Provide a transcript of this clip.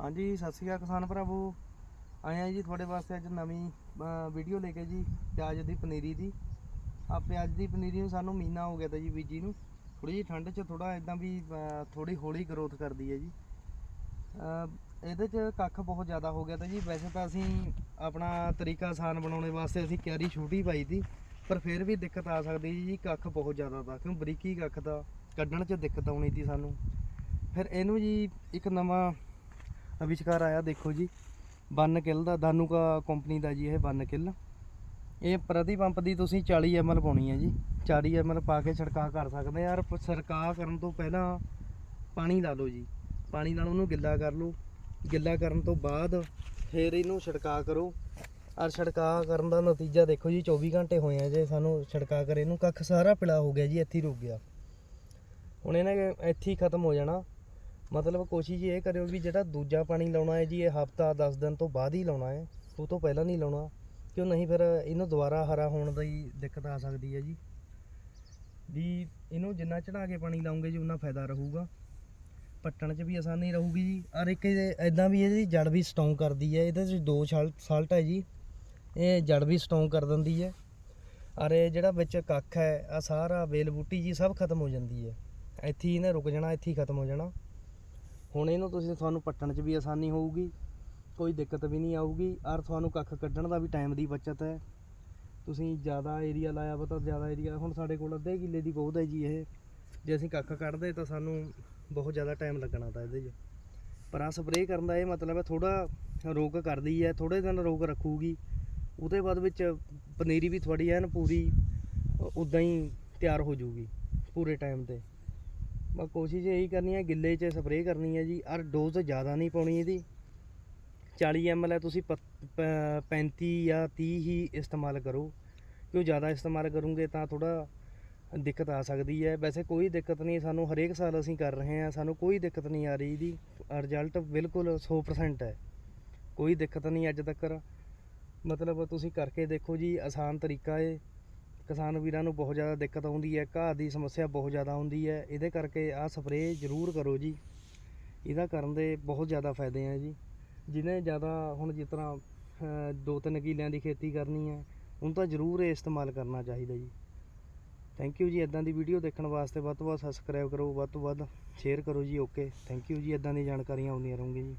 ਹਾਂਜੀ ਸਤਿ ਸ਼੍ਰੀ ਅਕਾਲ ਕਿਸਾਨ ਭਰਾਵੋ। ਆਏ ਆ ਜੀ ਤੁਹਾਡੇ ਵਾਸਤੇ ਅੱਜ ਨਵੀਂ ਵੀਡੀਓ ਲੈ ਕੇ ਜੀ ਪਿਆਜ਼ ਦੀ ਪਨੀਰੀ ਦੀ। ਆ ਪਿਆਜ਼ ਦੀ ਪਨੀਰੀ ਨੂੰ ਸਾਨੂੰ ਮਹੀਨਾ ਹੋ ਗਿਆ ਤਾਂ ਜੀ ਬੀਜੀ ਨੂੰ। ਥੋੜੀ ਜਿਹੀ ਠੰਡ 'ਚ ਥੋੜਾ ਇਦਾਂ ਵੀ ਅਹ, ਥੋੜੀ ਹੌਲੀ ਗਰੋਥ ਕਰਦੀ ਹੈ ਜੀ। ਇਹਦੇ 'ਚ ਕੱਖ ਬਹੁਤ ਜ਼ਿਆਦਾ ਹੋ ਗਿਆ ਤਾਂ ਜੀ ਵੈਸੇ ਤਾਂ ਅਸੀਂ ਆਪਣਾ ਤਰੀਕਾ ਆਸਾਨ ਬਣਾਉਣੇ ਵਾਸਤੇ ਅਸੀਂ ਕਿਆਰੀ ਛੋਟੀ ਪਾਈ ਤੀ ਪਰ ਫਿਰ ਵੀ ਦਿੱਕਤ ਆ ਸਕਦੀ ਜੀ ਜੀ ਕੱਖ ਬਹੁਤ ਜ਼ਿਆਦਾ ਤਾ ਕਿਉਂ ਬਰੀਕੀ ਕੱਖ ਦਾ ਕੱਢਣ 'ਚ ਦਿੱਕਤ ਆਉਣੀ ਸੀ ਸਾਨੂੰ। ਫਿਰ ਇਹਨੂੰ ਜੀ ਇੱਕ ਨਵਾਂ ਅਵਿਸ਼ਕਾਰ ਆਇਆ, ਦੇਖੋ ਜੀ। ਬੰਨ ਕਿੱਲ ਦਾ ਦਾਨੂਕਾ ਕੰਪਨੀ ਦਾ ਜੀ ਇਹ ਬੰਨ ਕਿੱਲ। ਇਹ ਪ੍ਰਤੀ ਪੰਪ ਦੀ ਤੁਸੀਂ 40 ml ਪਾਉਣੀ ਹੈ ਜੀ। 40 ml ਪਾ ਕੇ ਛਿੜਕਾਅ ਕਰ ਸਕਦੇ ਆ ਯਾਰ ਛਿੜਕਾਅ ਕਰਨ ਤੋਂ ਪਹਿਲਾਂ ਪਾਣੀ ਲਾ ਲਓ ਜੀ। ਪਾਣੀ ਨਾਲ ਉਹਨੂੰ ਗਿੱਲਾ ਕਰ ਲਓ। ਗਿੱਲਾ ਕਰਨ ਤੋਂ ਬਾਅਦ ਫਿਰ ਇਹਨੂੰ ਛਿੜਕਾਅ ਕਰੋ। ਔਰ ਛਿੜਕਾਅ ਕਰਨ ਦਾ ਨਤੀਜਾ ਦੇਖੋ ਜੀ 24 ਘੰਟੇ ਹੋਏ ਆ ਜੇ ਸਾਨੂੰ ਛਿੜਕਾਅ ਕਰੇ ਨੂੰ। ਕੱਖ ਸਾਰਾ ਪਿਲਾ ਹੋ ਗਿਆ ਜੀ, ਇੱਥੇ ਹੀ ਰੁਕ ਗਿਆ। ਹੁਣ ਇਹਨਾਂ ਇੱਥੇ ਹੀ ਖਤਮ ਹੋ ਜਾਣਾ। ਮਤਲਬ ਕੋਸ਼ਿਸ਼ ਇਹ ਕਰਿਓ ਵੀ ਜਿਹੜਾ ਦੂਜਾ ਪਾਣੀ ਲਾਉਣਾ ਹੈ ਜੀ, ਇਹ ਹਫਤਾ 10 ਦਿਨ ਤੋਂ ਬਾਅਦ ਹੀ ਲਾਉਣਾ ਹੈ, ਉਹ ਤੋਂ ਪਹਿਲਾਂ ਨਹੀਂ ਲਾਉਣਾ, ਕਿਉਂ ਨਹੀਂ ਫਿਰ ਇਹਨੂੰ ਦੁਬਾਰਾ ਹਰਾ ਹੋਣ ਦੀ ਦਿੱਕਤ ਆ ਸਕਦੀ ਹੈ ਜੀ। ਵੀ ਇਹਨੂੰ ਜਿੰਨਾ ਚੜਾ ਕੇ ਪਾਣੀ ਲਾਉਂਗੇ ਜੀ, ਉਨਾ ਫਾਇਦਾ ਰਹੂਗਾ। ਪੱਟਣ 'ਚ ਵੀ ਆਸਾਨੀ ਰਹੂਗੀ ਜੀ। ਔਰ ਇੱਕ ਐਦਾਂ ਵੀ ਇਹਦੀ ਜੜ ਵੀ ਸਟਰੋਂਗ ਕਰਦੀ ਹੈ, ਇਹਦੇ 'ਚ ਦੋ ਸਾਲਟ ਹੈ ਜੀ। ਇਹ ਜੜ ਵੀ ਸਟਰੋਂਗ ਕਰ ਦਿੰਦੀ ਹੈ। ਔਰ ਇਹ ਜਿਹੜਾ ਵਿੱਚ ਕੱਖ ਹੈ ਆ ਸਾਰਾ ਵੇਲ ਬੂਟੀ ਜੀ, ਸਭ ਖਤਮ ਹੋ ਜਾਂਦੀ ਹੈ। ਇੱਥੇ ਹੀ ਇਹਨੇ ਰੁਕ ਜਾਣਾ, ਇੱਥੇ ਹੀ ਖਤਮ ਹੋ ਜਾਣਾ। ਹੁਣ ਇਹਨੂੰ ਤੁਸੀਂ ਤੁਹਾਨੂੰ ਪੱਟਣ 'ਚ ਵੀ ਆਸਾਨੀ ਹੋਊਗੀ, ਕੋਈ ਦਿੱਕਤ ਵੀ ਨਹੀਂ ਆਊਗੀ, ਔਰ ਤੁਹਾਨੂੰ ਕੱਖ ਕੱਢਣ ਦਾ ਵੀ ਟਾਈਮ ਦੀ ਬਚਤ ਹੈ। ਤੁਸੀਂ ਜ਼ਿਆਦਾ ਏਰੀਆ ਲਾਇਆ ਵਾ ਤਾਂ ਜ਼ਿਆਦਾ ਏਰੀਆ ਹੁਣ ਸਾਡੇ ਕੋਲ ਅੱਧੇ ਕਿੱਲੇ ਦੀ ਬਹੁਤ ਹੈ ਜੀ ਇਹ। ਜੇ ਅਸੀਂ ਕੱਖ ਕੱਢਦੇ ਤਾਂ ਸਾਨੂੰ ਬਹੁਤ ਜ਼ਿਆਦਾ ਟਾਈਮ ਲੱਗਣਾ ਤਾਂ ਇਹਦੇ 'ਚ। ਪਰ ਆ ਸਪਰੇਅ ਕਰਨ ਦਾ ਇਹ ਮਤਲਬ ਹੈ ਥੋੜਾ ਰੋਕ ਕਰਦੀ ਹੈ ਥੋੜੇ ਦਿਨ ਰੋਕ ਰੱਖੂਗੀ। ਉਹਦੇ ਬਾਅਦ ਵਿੱਚ ਪਨੀਰੀ ਵੀ ਤੁਹਾਡੀ ਐਨ ਪੂਰੀ, ਉਦਾਂ ਹੀ ਤਿਆਰ ਹੋ ਜਾਊਗੀ, ਪੂਰੇ ਟਾਈਮ ਤੇ। ਮੈਂ ਕੋਸ਼ਿਸ਼ ਇਹੀ ਕਰਨੀ ਹੈ ਗਿੱਲੇ 'ਚ ਸਪਰੇਅ ਕਰਨੀ ਹੈ ਜੀ। ਔਰ ਡੋਜ਼ ਜ਼ਿਆਦਾ ਨਹੀਂ ਪਾਉਣੀ ਇਹਦੀ। 40 ml ਹੈ ਤੁਸੀਂ ਪ- ਪ- 35 ਜਾਂ 30 ਹੀ ਇਸਤੇਮਾਲ ਕਰੋ। ਕਿਉਂ ਜ਼ਿਆਦਾ ਇਸਤੇਮਾਲ ਕਰੋਗੇ ਤਾਂ ਥੋੜਾ ਦਿੱਕਤ ਆ ਸਕਦੀ ਹੈ। ਵੈਸੇ ਕੋਈ ਦਿੱਕਤ ਨਹੀਂ, ਸਾਨੂੰ ਹਰੇਕ ਸਾਲ ਅਸੀਂ ਕਰ ਰਹੇ ਹਾਂ। ਸਾਨੂੰ ਕੋਈ ਦਿੱਕਤ ਨਹੀਂ ਆ ਰਹੀ ਇਹਦੀ। ਰਿਜ਼ਲਟ ਬਿਲਕੁਲ 100% ਹੈ। ਕੋਈ ਦਿੱਕਤ ਨਹੀਂ ਅੱਜ ਤੱਕ। ਮਤਲਬ ਤੁਸੀਂ ਕਰਕੇ ਦੇਖੋ ਜੀ, ਆਸਾਨ ਤਰੀਕਾ ਹੈ ਕਿਸਾਨ ਵੀਰਾਂ ਨੂੰ ਬਹੁਤ ਜ਼ਿਆਦਾ ਦਿੱਕਤ ਆਉਂਦੀ ਹੈ, ਘਾਹ ਦੀ ਸਮੱਸਿਆ ਬਹੁਤ ਜ਼ਿਆਦਾ ਹੁੰਦੀ ਹੈ। ਇਹਦੇ ਕਰਕੇ ਆਹ ਸਪਰੇਅ ਜ਼ਰੂਰ ਕਰੋ ਜੀ। ਇਹਦਾ ਕਰਨ ਦੇ ਬਹੁਤ ਜ਼ਿਆਦਾ ਫਾਇਦੇ ਆ ਜੀ। ਜਿਹਨੇ ਜ਼ਿਆਦਾ ਹੁਣ ਜਿਸ ਤਰ੍ਹਾਂ ਦੋ ਤਿੰਨ ਕਿੱਲਿਆਂ ਦੀ ਖੇਤੀ ਕਰਨੀ ਹੈ, ਉਹਨੂੰ ਤਾਂ ਜ਼ਰੂਰ ਇਹ ਇਸਤੇਮਾਲ ਕਰਨਾ ਚਾਹੀਦਾ ਜੀ। ਥੈਂਕ ਯੂ ਜੀ। ਇਦਾਂ ਦੀ ਵੀਡੀਓ ਦੇਖਣ ਵਾਸਤੇ ਵੱਧ ਤੋਂ ਵੱਧ ਸਬਸਕ੍ਰਾਈਬ ਕਰੋ, ਵੱਧ ਤੋਂ ਵੱਧ ਸ਼ੇਅਰ ਕਰੋ ਜੀ। ਓਕੇ ਥੈਂਕ ਯੂ ਜੀ। ਇਦਾਂ ਦੀ ਜਾਣਕਾਰੀਆਂ ਆਉਂਦੀਆਂ ਰਹੂੰਗੀਆਂ ਜੀ।